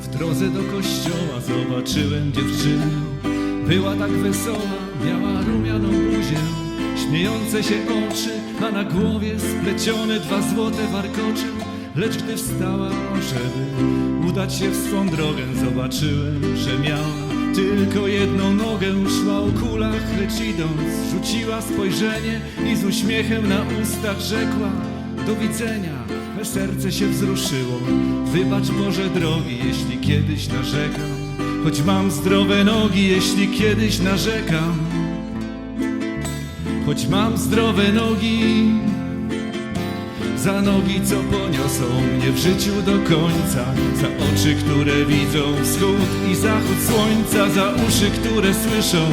W drodze do kościoła zobaczyłem dziewczynę. Była tak wesoła, miała rumianą buzię, śmiejące się oczy, a na głowie splecione dwa złote warkocze. Lecz gdy wstała, żeby udać się w swą drogę, zobaczyłem, że miała tylko jedną nogę. Szła o kulach, lecz idąc, rzuciła spojrzenie i z uśmiechem na ustach rzekła do widzenia. Serce się wzruszyło, wybacz Boże drogi, jeśli kiedyś narzekam. Choć mam zdrowe nogi, jeśli kiedyś narzekam. Choć mam zdrowe nogi, za nogi, co poniosą mnie w życiu do końca. Za oczy, które widzą wschód i zachód słońca. Za uszy, które słyszą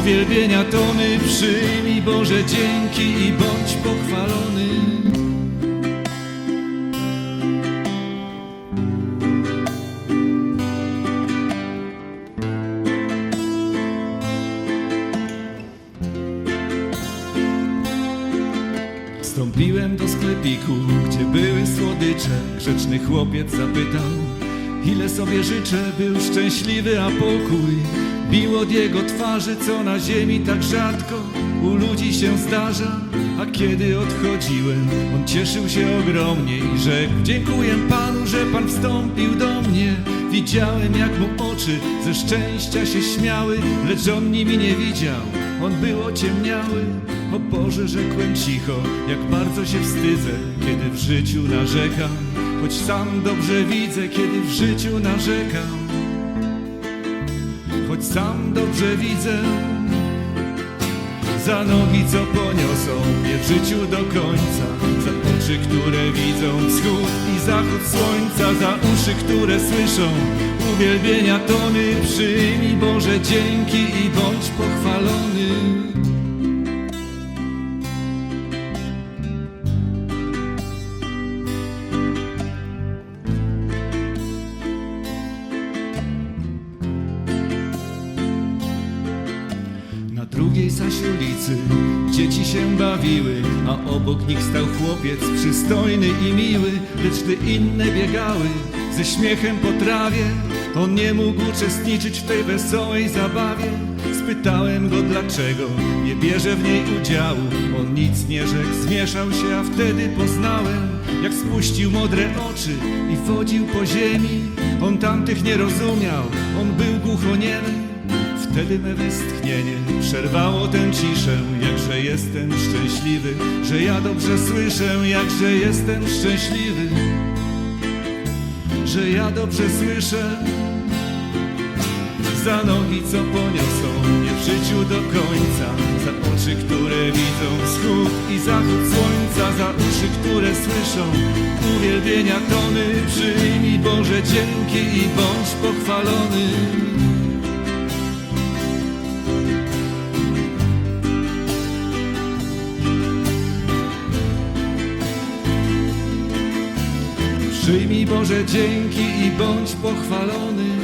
uwielbienia tony. Przyjmij Boże dzięki i bądź pochwalony Wstąpiłem do sklepiku, gdzie były słodycze. Grzeczny chłopiec zapytał Ile sobie życzę, był szczęśliwy, a pokój? Bił od jego twarzy, co na ziemi tak rzadko U ludzi się zdarza. A kiedy odchodziłem, on cieszył się ogromnie I rzekł, dziękuję Panu, że Pan wstąpił do mnie. Widziałem, jak mu oczy ze szczęścia się śmiały Lecz on nimi nie widział, on był ociemniały o Boże, rzekłem cicho, jak bardzo się wstydzę, kiedy w życiu narzekam. Choć sam dobrze widzę, kiedy w życiu narzekam. Choć sam dobrze widzę, za nogi, co poniosą mnie w życiu do końca. Za oczy, które widzą wschód i zachód słońca. Za uszy, które słyszą uwielbienia tony. Przyjmij Boże dzięki i bądź pochwalony. Drugiej zaś ulicy dzieci się bawiły, a obok nich stał chłopiec przystojny i miły, lecz gdy inne biegały ze śmiechem po trawie, on nie mógł uczestniczyć w tej wesołej zabawie. Spytałem go dlaczego nie bierze w niej udziału, on nic nie rzekł, zmieszał się, a wtedy poznałem, jak spuścił modre oczy i wodził po ziemi. On tamtych nie rozumiał, on był głuchoniemy. Wtedy me westchnienie przerwało tę ciszę. Jakże jestem szczęśliwy, że ja dobrze słyszę. Jakże jestem szczęśliwy, że ja dobrze słyszę. Za nogi, co poniosą mnie w życiu do końca. Za oczy, które widzą wschód i zachód słońca. Za uszy, które słyszą uwielbienia tony. Przyjmij Boże dzięki i bądź pochwalony Przyjmij Boże dzięki i bądź pochwalony.